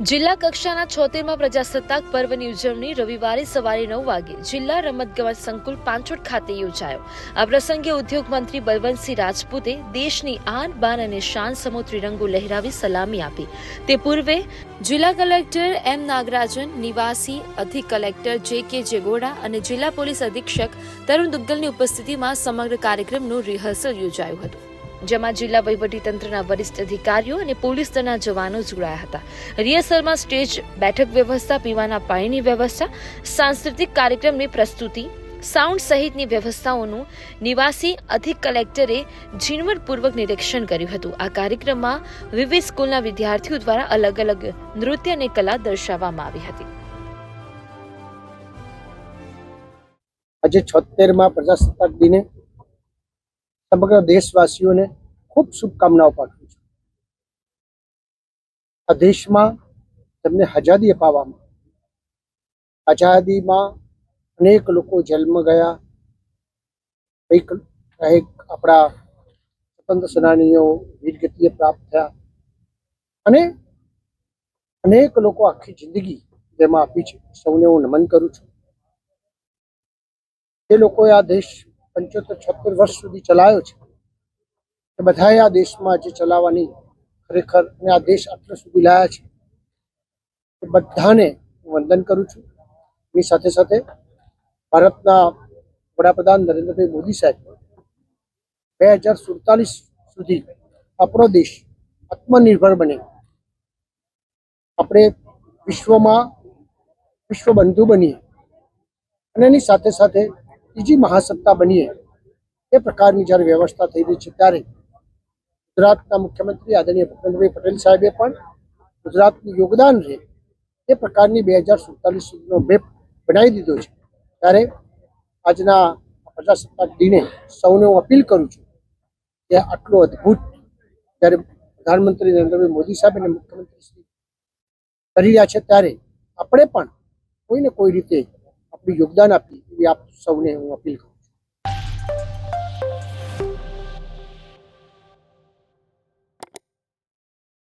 જિલ્લા કક્ષાના છોતેરમાં પ્રજાસત્તાક પર્વની ઉજવણી રવિવારે સવારે નવ વાગે જિલ્લા રમતગમત સંકુલ પાંચોટ ખાતે યોજાયો. આ પ્રસંગે ઉદ્યોગ મંત્રી બલવંતસિંહ રાજપૂતે દેશની આન, બાન અને શાન સમો ત્રિરંગો લહેરાવી સલામી આપી. તે પૂર્વે જિલ્લા કલેક્ટર એમ નાગરાજન, નિવાસી, અધિક કલેક્ટર જે કે જેગોડા અને જિલ્લા પોલીસ અધિક્ષક તરુણ દુગ્ગલની ઉપસ્થિતિમાં સમગ્ર કાર્યક્રમનું રિહર્સલ યોજાયું હતું. જેમાં જિલ્લા વહીવટીતંત્રના વરિષ્ઠ અધિકારીઓ અને પોલીસ દળના જવાનો જોડાયા હતા. રિહર્સલમાં સ્ટેજ બેઠક વ્યવસ્થા, પીવાના પાણીની વ્યવસ્થા, સાંસ્કૃતિક કાર્યક્રમની પ્રસ્તુતિ, સાઉન્ડ સહિતની વ્યવસ્થાઓનું નિવાસી અધિક કલેક્ટરે ઝીણવટપૂર્વક નિરીક્ષણ કર્યું હતું. આ કાર્યક્રમમાં વિવિધ સ્કૂલના વિદ્યાર્થીઓ દ્વારા અલગ અલગ નૃત્ય અને કલા દર્શાવવામાં આવી હતી. આજે છોતેરમાં પ્રજાસત્તાક દિને સમગ્ર દેશવાસીઓને ખૂબ શુભકામનાઓ પાઠવું છું. આ દેશમાં તેમને આઝાદી અપાવવામાં આઝાદીમાં અનેક લોકો જેલમાં ગયા. કંઈક કંઈક આપણા સ્વતંત્ર સેનાનીઓ વીરગતિએ પ્રાપ્ત થયા. અને અનેક લોકો આખી જિંદગી જેમાં આપી છે. સૌને હું નમન કરું છું. એ લોકોએ આ દેશ પંચોતેર છોતેર વર્ષ સુધી ચલાવ્યો છે. એ બધાએ આ દેશમાં જે ચલાવવાની ખરેખર અને આ દેશ આટલા સુધી લાયા છે. એ બધાને હું વંદન કરું છું. એની સાથે સાથે ભારતના વડાપ્રધાન નરેન્દ્રભાઈ મોદી સાહેબ બે હજાર સુડતાલીસ સુધી આપણો દેશ આત્મનિર્ભર બને. આપણે વિશ્વમાં વિશ્વબંધુ બનીએ. અને એની સાથે સાથે ત્રીજી મહાસત્તા બનીએ એ. પ્રકારની જ્યારે વ્યવસ્થા થઈ રહી છે ત્યારે ગુજરાતના મુખ્યમંત્રી આદરણીય ભૂપેન્દ્રભાઈ પટેલ સાહેબે પણ ગુજરાતનું યોગદાન રહે એ પ્રકારની બે હજાર સુડતાલીસ સુધીનો મેપ બનાવી દીધો છે. ત્યારે આજના પ્રજાસત્તાક દિને સૌને હું અપીલ કરું છું કે આટલો અદ્ભુત જ્યારે પ્રધાનમંત્રી નરેન્દ્રભાઈ મોદી સાહેબ અને મુખ્યમંત્રી શ્રી કરી રહ્યા છે ત્યારે આપણે પણ કોઈને કોઈ રીતે આપણું યોગદાન આપીએ. એવી આપ સૌને હું અપીલ કરું